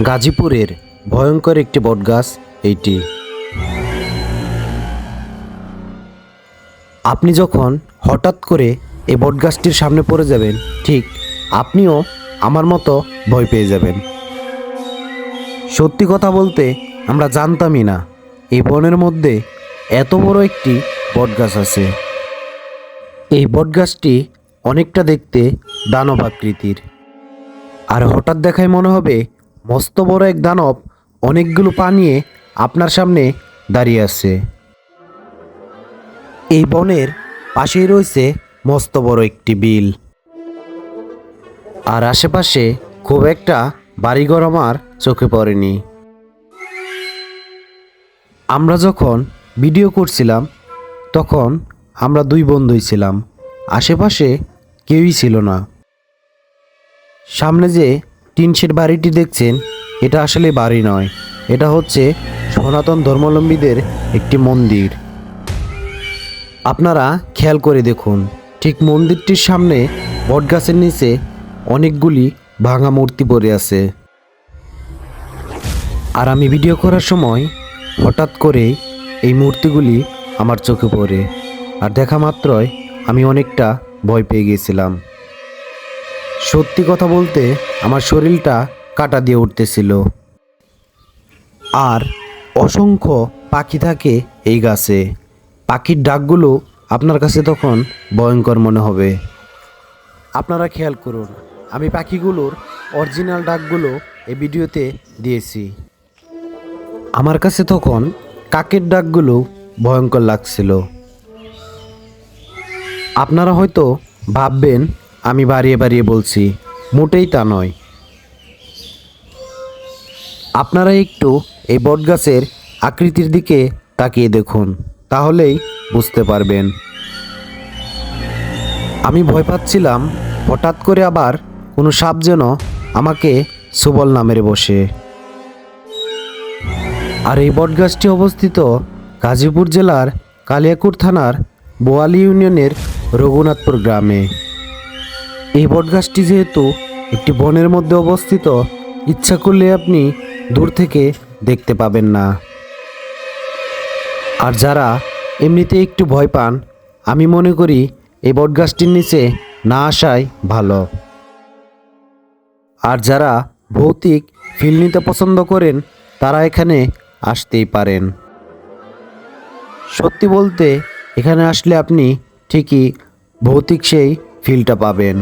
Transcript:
গাজীপুরের ভয়ঙ্কর একটি বটগাছ এইটি। আপনি যখন হঠাৎ করে এই বটগাছটির সামনে পড়ে যাবেন, ঠিক আপনিও আমার মতো ভয় পেয়ে যাবেন। সত্যি কথা বলতে আমরা জানতামই না, এই বনের মধ্যে এত বড় একটি বটগাছ আছে। এই বটগাছটি অনেকটা দেখতে দানব আকৃতির। আর হঠাৎ দেখায় মনে হবে মস্ত বড় এক দানব অনেকগুলো পা নিয়ে আপনার সামনে দাঁড়িয়ে আছে। এই বনের পাশেই রয়েছে মস্ত বড় একটি বিল। আর আশেপাশে খুব একটা বাড়িঘর আমার চোখে পড়েনি। আমরা যখন ভিডিও করছিলাম, তখন আমরা দুই বন্ধুই ছিলাম। আশেপাশে কেউই ছিল না। সামনে যে টিনশেড বাড়িটি দেখছেন, এটা আসলে বাড়ি নয়। এটা হচ্ছে সনাতন ধর্মাবলম্বীদের একটি মন্দির। আপনারা খেয়াল করে দেখুন, ঠিক মন্দিরটির সামনে বটগাছের নিচে অনেকগুলি ভাঙা মূর্তি পড়ে আছে। আর আমি ভিডিও করার সময় হঠাৎ করে এই মূর্তিগুলি আমার চোখে পড়ে। আর দেখা মাত্রই আমি অনেকটা ভয় পেয়ে গিয়েছিলাম সত্যি কথা বলতে আমার শরীরটা কাটা দিয়ে উঠতেছিল। আর অসংখ্য পাখি থাকে এই গাছে। পাখির ডাকগুলো আপনার কাছে তখন ভয়ঙ্কর মনে হবে। আপনারা খেয়াল করুন, আমি পাখিগুলোর অরিজিনাল ডাকগুলো এই ভিডিওতে দিয়েছি। আমার কাছে তখন কাকের ডাকগুলো ভয়ঙ্কর লাগছিল। আপনারা হয়তো ভাববেন আমি বাড়িয়ে বাড়িয়ে বলছি, মোটেই তা নয়। আপনারা একটু এই বটগাছের আকৃতির দিকে তাকিয়ে দেখুন, তাহলেই বুঝতে পারবেন। আমি ভয় পাচ্ছিলাম, হঠাৎ করে আবার কোনো সাপ যেন আমাকে সুবল নামের বসে। আর এই বটগাছটি অবস্থিত গাজীপুর জেলার কালিয়াকুর থানার বোয়ালি ইউনিয়নের রঘুনাথপুর গ্রামে। এই বটগাছটি যেহেতু একটি বনের মধ্যে অবস্থিত, ইচ্ছা করলে আপনি দূর থেকে দেখতে পাবেন না। আর যারা এমনিতে একটু ভয় পান, আমি মনে করি এই বটগাছটির নিচে না আসাই ভালো। আর যারা ভৌতিক ফিল নিতে পছন্দ করেন, তারা এখানে আসতেই পারেন। সত্যি বলতে, এখানে আসলে আপনি ঠিকই ভৌতিক সেই ফিলটা পাবেন।